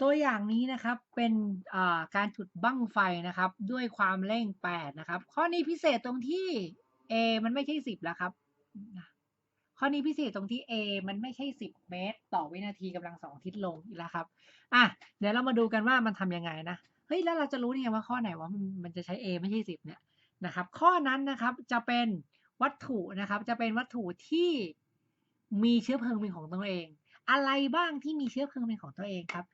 ตัวอย่างนี้นะครับเป็นการจุดบั้งไฟนะครับด้วยความเร่ง 8 นะครับ ข้อนี้พิเศษตรงที่ A มันไม่ใช่ 10 แล้วครับ ข้อนี้พิเศษตรงที่ A มันไม่ใช่ 10 เมตร ต่อวินาทีกำลังสองทิศลงอีกแล้วครับอะเดี๋ยวเรามาดูกันว่ามันทำยังไงนะเฮ้ยแล้วเราจะรู้ได้ไงว่าข้อไหนว่ามันมันจะใช้ A ไม่ใช่ 10 เนี่ยนะครับ ข้อนั้นนะครับจะเป็นวัตถุนะครับ จะเป็นวัตถุที่มีเชื้อเพลิงเป็นของตัวเอง อะไรบ้างที่มีเชื้อเพลิงเป็นของตัวเองครับ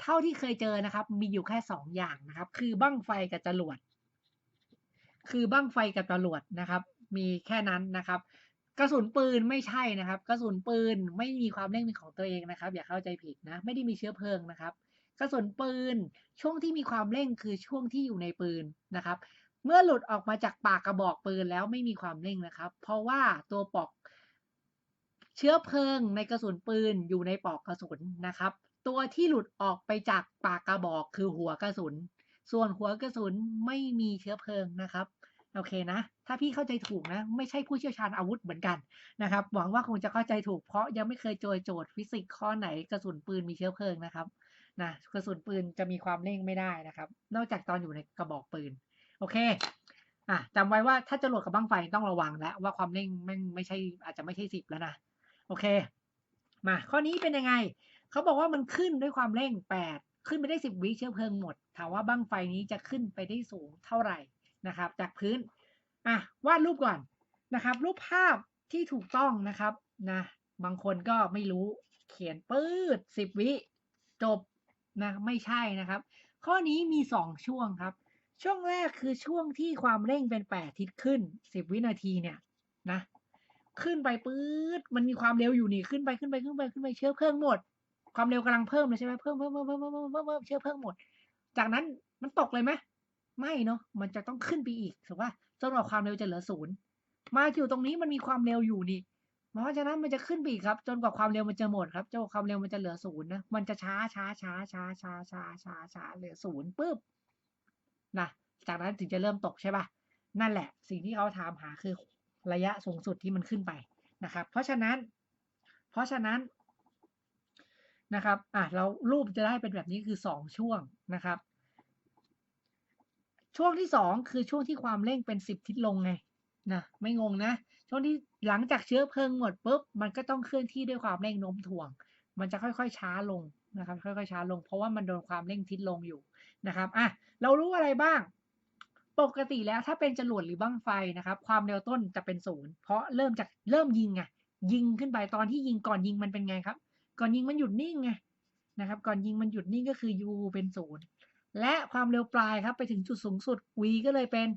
เท่าที่เคยเจอนะครับ มีอยู่แค่สองอย่างนะครับ คือบั้งไฟกับจรวด คือบั้งไฟกับจรวดนะครับ มีแค่นั้นนะครับ กระสุนปืนไม่ใช่นะครับ กระสุนปืนไม่มีความเร่งเป็นของตัวเองนะครับ อย่าเข้าใจผิดนะ ไม่ได้มีเชื้อเพลิงนะครับ กระสุนปืนช่วงที่มีความเร่งคือช่วงที่อยู่ในปืนนะครับ เมื่อหลุดออกมาจากปากกระบอกปืนแล้วไม่มีความเร่งนะครับ เพราะว่าตัวปอกเชื้อเพลิงในกระสุนปืนอยู่ในปอกกระสุนนะครับ ตัวที่หลุดออกไปจากปากกระบอกคือหัวกระสุน ส่วนหัวกระสุนไม่มีเชื้อเพลิงนะครับโอเคนะ ถ้าพี่เข้าใจถูกนะ ไม่ใช่ผู้เชี่ยวชาญอาวุธเหมือนกันนะครับ หวังว่าคงจะเข้าใจถูกเพราะยังไม่เคยเจอโจทย์ฟิสิกส์ข้อไหนกระสุนปืนมีเชื้อเพลิงนะครับนะกระสุนปืนจะมีความเร่งไม่ได้นะครับ นอกจากตอนอยู่ในกระบอกปืน โอเคอะจำไว้ว่าถ้าจะโหลดกับบั้งไฟต้องระวังแล้วว่าความเร่งไม่ไม่ใช่อาจจะไม่ใช่สิบแล้วนะ โอเค มาข้อนี้เป็นยังไง เขาบอกว่ามันขึ้นด้วยความเร่ง8ขึ้นไปได้10วิเชื้อเพลิงหมด ถามว่าบั้งไฟนี้จะขึ้นไปได้สูงเท่าไหร่นะครับ จากพื้นอะวาดรูปก่อนนะครับ รูปภาพที่ถูกต้องนะครับนะบางคนก็ไม่รู้เขียนปื๊ด10วิจบนะไม่ใช่นะครับ ข้อนี้มี2ช่วงครับ ช่วงแรกคือช่วงที่ความเร่งเป็น8ทิศขึ้น10วินาทีเนี่ยนะ ขึ้นไปปื๊ดมันมีความเร็วอยู่นี่ขึ้นไปขึ้นไปขึ้นไปขึ้นไปเชื้อเพลิงหมด ความเร็วกำลังเพิ่มเลยใช่ไหมเพิ่มเพิ่มเพิ่มเพิ่มเพิ่มเพิ่มเพิ่มเพิ่มเชื้อเพลิงหมด จากนั้นมันตกเลยไหมไม่เนาะมันจะต้องขึ้นไปอีกถูกป่ะจนกว่าความเร็วจะเหลือศูนย์มาอยู่ตรงนี้มันมีความเร็วอยู่นี่เพราะฉะนั้นมันจะขึ้นไปอีกครับ จนกว่าความเร็วมันจะหมดครับจนกว่าความเร็วมันจะเหลือศูนย์นะมันจะช้าช้าช้าช้าช้าช้าช้าช้าเหลือศูนย์ปุ๊บนะจากนั้นถึงจะเริ่มตกใช่ป่ะนั่นแหละ สิ่งที่เขาถามหาคือระยะสูงสุดที่มันขึ้นไปนะครับ เพราะฉะนั้น เพราะฉะนั้น นะครับอะเรารูปจะได้เป็นแบบนี้คือสองช่วงนะครับ ช่วงที่สองคือช่วงที่ความเร่งเป็นสิบทิศลงไงนะไม่งงนะ ช่วงที่หลังจากเชื้อเพลิงหมดปุ๊บมันก็ต้องเคลื่อนที่ด้วยความเร่งโน้มถ่วง มันจะค่อยๆช้าลงนะครับค่อยๆช้าลง เพราะว่ามันโดนความเร่งทิศลงอยู่นะครับอะเรารู้อะไรบ้าง ปกติแล้วถ้าเป็นจรวดหรือบั้งไฟนะครับ ความเร็วต้นจะเป็นศูนย์เพราะเริ่มจากเริ่มยิงไงยิงขึ้นไปตอนที่ยิงก่อนยิงมันเป็นไงครับ ก่อนยิงมันหยุดนิ่งไงนะครับ ก่อนยิงมันหยุดนิ่งก็คือ u เป็นศูนย์และความเร็วปลายครับไปถึงจุดสูงสุด v ก็เลยเป็น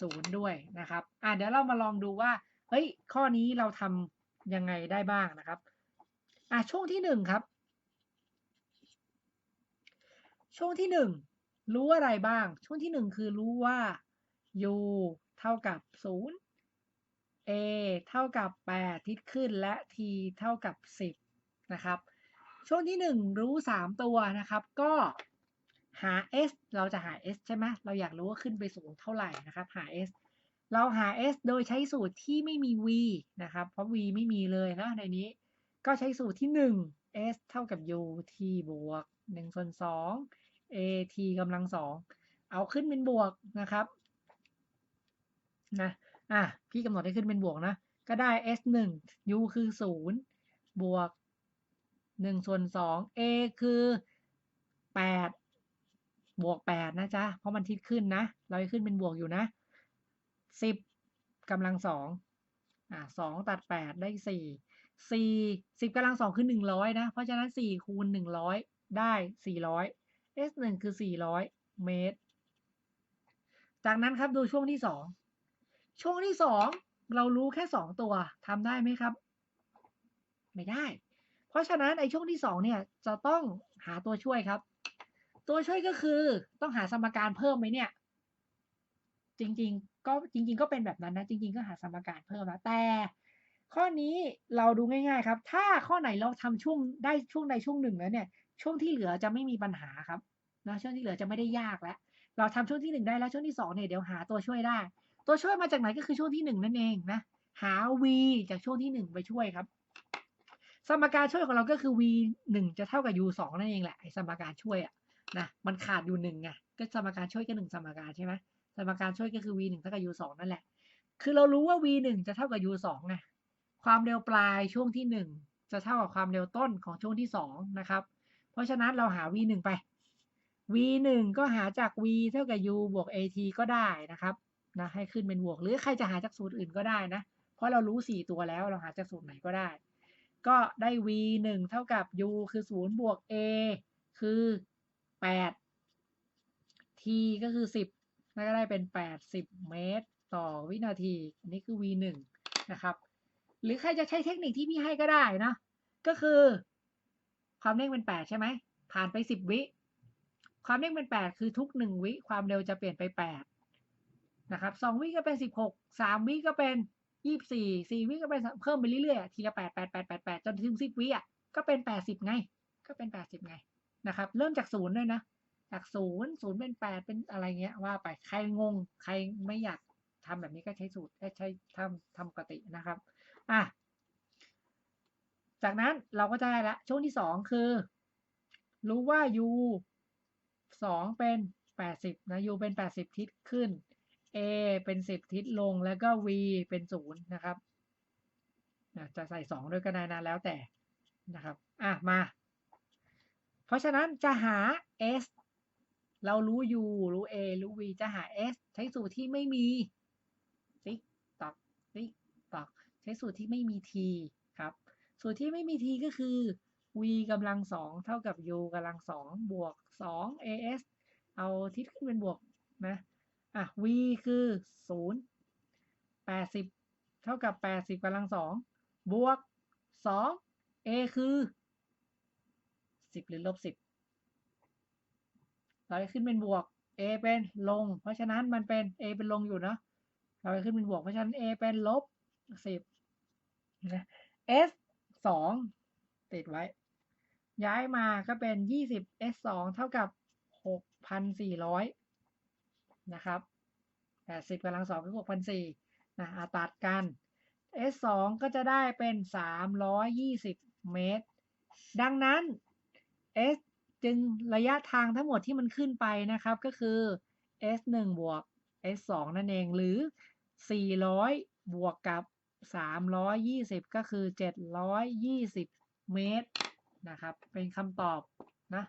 ศูนย์ด้วยนะครับอะเดี๋ยวเรามาลองดูว่าเฮ้ยข้อนี้เราทำยังไงได้บ้างนะครับอะช่วงที่หนึ่งครับ ช่วงที่หนึ่งรู้อะไรบ้าง ช่วงที่หนึ่งคือรู้ว่า u เท่ากับศูนย์ a เท่ากับ 8 ทิศขึ้นและ t เท่ากับ 10 นะครับ ช่วงที่ 1 รู้ 3 ตัวนะครับ ก็หา s เราจะหา s ใช่ไหมเราอยากรู้ว่าขึ้นไปสูงเท่าไหร่นะครับหา s เราหา s โดยใช้สูตรที่ไม่มี v นะครับ เพราะ v ไม่มีเลยนะในนี้ ก็ใช้สูตรที่ 1 s เท่ากับ u t บวก1ส่วน2 a t กำลัง2เอาขึ้นเป็นบวกนะครับนะอะพี่กำหนดให้ขึ้นเป็นบวกนะ ก็ได้ s 1 u คือ 0 บวก 1ส่วน2 a คือ 8 บวก 8 นะจ๊ะ เพราะมันทิศขึ้นนะ เราจะขึ้นเป็นบวกอยู่นะ 10กำลัง2อะ2ตัด 8 ได้ 4 4 10กำลัง2คือ 100 นะ เพราะฉะนั้น 4 คูณ 100 ได้ 400 s 1คือ 400 เมตร จากนั้นครับดูช่วงที่ 2 ช่วงที่สองเรารู้แค่สองตัวทำได้ไหมครับ ไม่ได้ ราะฉะนั้นไอ้ช่วงที่สองเนี่ยจะต้องหาตัวช่วยครับ ตัวช่วยก็คือต้องหาสมการเพิ่มไหมเนี่ย จริงๆก็จริง ๆ ก็เป็นแบบนั้นนะ จริง ๆ ก็หาสมการเพิ่มนะแต่ ข้อนี้เราดูง่าย ๆ ครับ ถ้าข้อไหนเราทำช่วงได้ช่วงใดช่วงหนึ่งแล้วเนี่ย ช่วงที่เหลือจะไม่มีปัญหาครับนะช่วงที่เหลือจะไม่ได้ยากแล้วเราทำช่วงที่หนึ่งได้แล้วช่วงที่สองเนี่ยเดี๋ยวหาตัวช่วยได้ ตัวช่วยมาจากไหนก็คือช่วงที่หนึ่งนั่นเองนะหา v จากช่วงที่หนึ่งไปช่วยครับ สมการช่วยของเราก็คือ v หนึ่งจะเท่ากับ u สองนั่นเองแหละไอ้สมการช่วยอะนะมันขาด u หนึ่งไงก็สมการช่วยก็หนึ่งสมการใช่ไหมสมการช่วยก็คือ v หนึ่งเท่ากับ u สองนั่นแหละ คือเรารู้ว่า v หนึ่งจะเท่ากับ u สองไงความเร็วปลายช่วงที่หนึ่งจะเท่ากับความเร็วต้นของช่วงที่สองนะครับเพราะฉะนั้นเราหา v หนึ่งไป v หนึ่งก็หาจาก v เท่ากับ u บวก at ก็ได้นะครับนะให้ขึ้นเป็นบวกหรือใครจะหาจากสูตรอื่นก็ได้นะ เพราะเรารู้ 4 ตัวแล้วเราหาจากสูตรไหนก็ได้ ก็ได้ v 1เท่ากับ u คือ 0 บวก a คือ 8 t ก็คือ 10แล้วก็ได้เป็น 80 เมตร ต่อวินาที อันนี้คือ v 1นะครับ หรือใครจะใช้เทคนิคที่พี่ให้ก็ได้นะ ก็คือ ความเร่งเป็น 8 ใช่ไหม ผ่านไป 10 วิ ความเร่งเป็น 8 คือทุก 1 วิ ความเร็วจะเปลี่ยนไป 8 นะครับ 2 วิก็เป็น 16 3 วิก็เป็น ยี่สี่สี่วิก็ไปเพิ่มไปเรื่อยๆทีละแปดแปดแปดแปดแปดจนถึงสิบวิอะก็เป็นแปดสิบไง ก็เป็นแปดสิบไงนะครับเริ่มจากศูนย์ด้วยนะจากศูนย์ศูนย์เป็นแปดเป็นอะไรเงี้ยว่าไปใครงงใครไม่อยากทำแบบนี้ก็ใช้สูตรใช้ทำทำปกตินะครับอะจากนั้นเราก็จะได้ละช่วงที่สองคือ รู้ว่า u สองเป็นแปดสิบนะ u เป็นแปดสิบทิศขึ้น a เป็นสิบทิศลงแล้วก็ v เป็นศูนย์นะครับจะใส่สองด้วยก็ได้นะแล้วแต่นะครับอะมา เพราะฉะนั้นจะหา s เรารู้ u รู้ a รู้ v จะหา s ใช้สูตรที่ไม่มีติ๊กตอกติ๊กตอกใช้สูตรที่ไม่มี t ครับ สูตรที่ไม่มี t ก็คือ v กำลังสองเท่ากับ u กำลังสองบวกสอง as เอาทิศขึ้นเป็นบวกนะ อะ v คือศูนย์แปดสิบเท่ากับแปดสิบกำลังสองบวกสอง a คือสิบหรือลบสิบเราจะขึ้นเป็นบวก a เป็นลง เพราะฉะนั้นมันเป็น a เป็นลงอยู่เนาะเราจะขึ้นเป็นบวก เพราะฉะนั้น a เป็นลบสิบนะ s สองติดไว้ ย้ายมาก็เป็นยี่สิบ s สองเท่ากับหกพันสี่ร้อย นะครับแปดสิบกำลังสองคือหกพันสี่นะอาตัดกัน s สองก็จะได้เป็นสามร้อยยี่สิบเมตร ดังนั้น s จึงระยะทางทั้งหมดที่มันขึ้นไปนะครับก็คือ s หนึ่งบวก s สองนั่นเองหรือสี่ร้อยบวกกับสามร้อยยี่สิบก็คือเจ็ดร้อยยี่สิบเมตรนะครับ เป็นคำตอบนะ